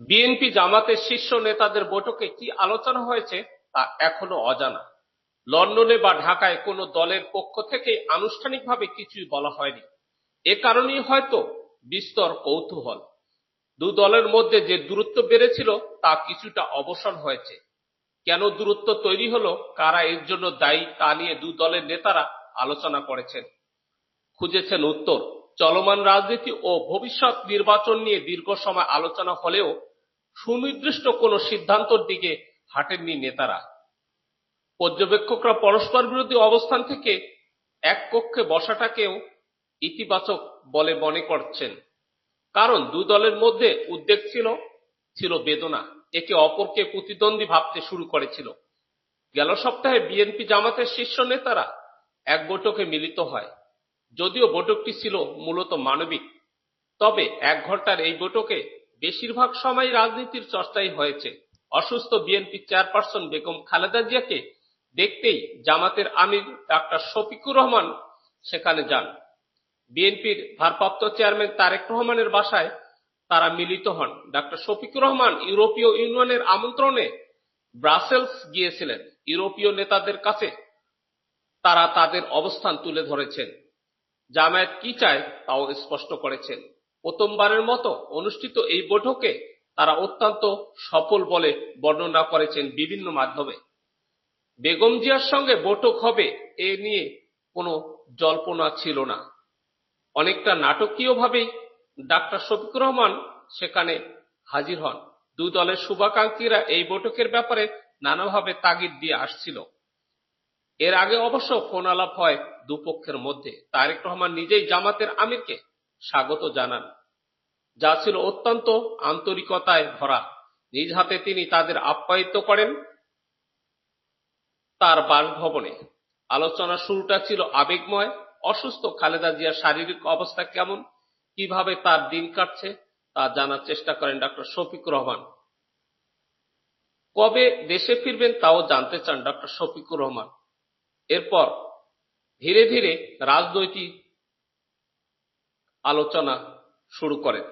BNP জামাতের শীর্ষ নেতাদের বৈঠকে কি আলোচনা হয়েছে তা এখনও অজানা। লন্ডনে বা ঢাকায় কোনো দলের পক্ষ থেকে আনুষ্ঠানিকভাবে কিছুই বলা হয়নি। এ কারণেই হয়তো বিস্তর কৌতূহল। দু দলের মধ্যে যে দূরত্ব বেড়েছিল তা কিছুটা অবসান হয়েছে। কেন দূরত্ব তৈরি হলো, কারা এর জন্য দায়ী তা নিয়ে দু দলের নেতারা আলোচনা করেছেন। খুঁজেছেন উত্তর। চলমান রাজনীতি ও ভবিষ্যৎ নির্বাচন নিয়ে দীর্ঘ সময় আলোচনা হলেও সুনির্দিষ্ট কোনো সিদ্ধান্তর দিকে হাঁটেননি নেতারা। পর্যবেক্ষকরা পরস্পর বিরোধী অবস্থান থেকে এক কক্ষে বসাটাকেও ইতিবাচক বলে মনে করছেন। কারণ দু দলের মধ্যে উদ্বেগ ছিল ছিল বেদনা। একে অপরকে প্রতিদ্বন্দ্বী ভাবতে শুরু করেছিল। গেল সপ্তাহে বিএনপি জামাতের শীর্ষ নেতারা এক বৈঠকে মিলিত হয়। যদিও বৈঠকটি ছিল মূলত মানবিক, তবে এক ঘণ্টার এই বৈঠকে বেশিরভাগ সময় রাজনীতির চর্চাই হয়েছে। অসুস্থ বিএনপি চেয়ারপারসন বেগম খালেদা জিয়াকে দেখতেই জামাতের আমির ডাক্তার শফিকুর রহমান সেখানে যান। বিএনপির ভারপ্রাপ্ত চেয়ারম্যান তারেক রহমানের বাসায় তারা মিলিত হন। ডাক্তার শফিকুর রহমান ইউরোপীয় ইউনিয়নের আমন্ত্রণে ব্রাসেলস গিয়েছিলেন। ইউরোপীয় নেতাদের কাছে তারা তাদের অবস্থান তুলে ধরেছেন। জামায়াত কি চায় তাও স্পষ্ট করেছেন। প্রথমবারের মতো অনুষ্ঠিত এই বৈঠকে তারা অত্যন্ত সফল বলে বর্ণনা করেছেন বিভিন্ন মাধ্যমে। বেগম জিয়ার সঙ্গে বৈঠক হবে এ নিয়ে কোনো জল্পনা ছিল না। অনেকটা নাটকীয়ভাবেই ডাক্তার শফিকুর রহমান সেখানে হাজির হন। দুই দলের শুভাকাঙ্ক্ষীরা এই বৈঠকের ব্যাপারে নানাভাবে তাগিদ দিয়ে আসছিল। এর আগে অবশ্য ফোন আলাপ হয় দুপক্ষের মধ্যে। তারেক রহমান নিজেই জামাতের আমিরকে স্বাগত জানান। যা ছিল অত্যন্ত আন্তরিকতায় ভরা। নিজ হাতে তিনি তাদের আপ্যায়িত করেন তার বাসভবনে। আলোচনা শুরুটা ছিল আবেগময়। অসুস্থ খালেদা জিয়ার শারীরিক অবস্থা কেমন? কীভাবে তার দিন কাটছে? তা জানার চেষ্টা করেন ডক্টর শফিক রহমান। কবে দেশে ফিরবেন তাও জানতে চান ডক্টর শফিকুর রহমান। এরপর ধীরে ধীরে রাজনৈতিক আলোচনা শুরু করেন।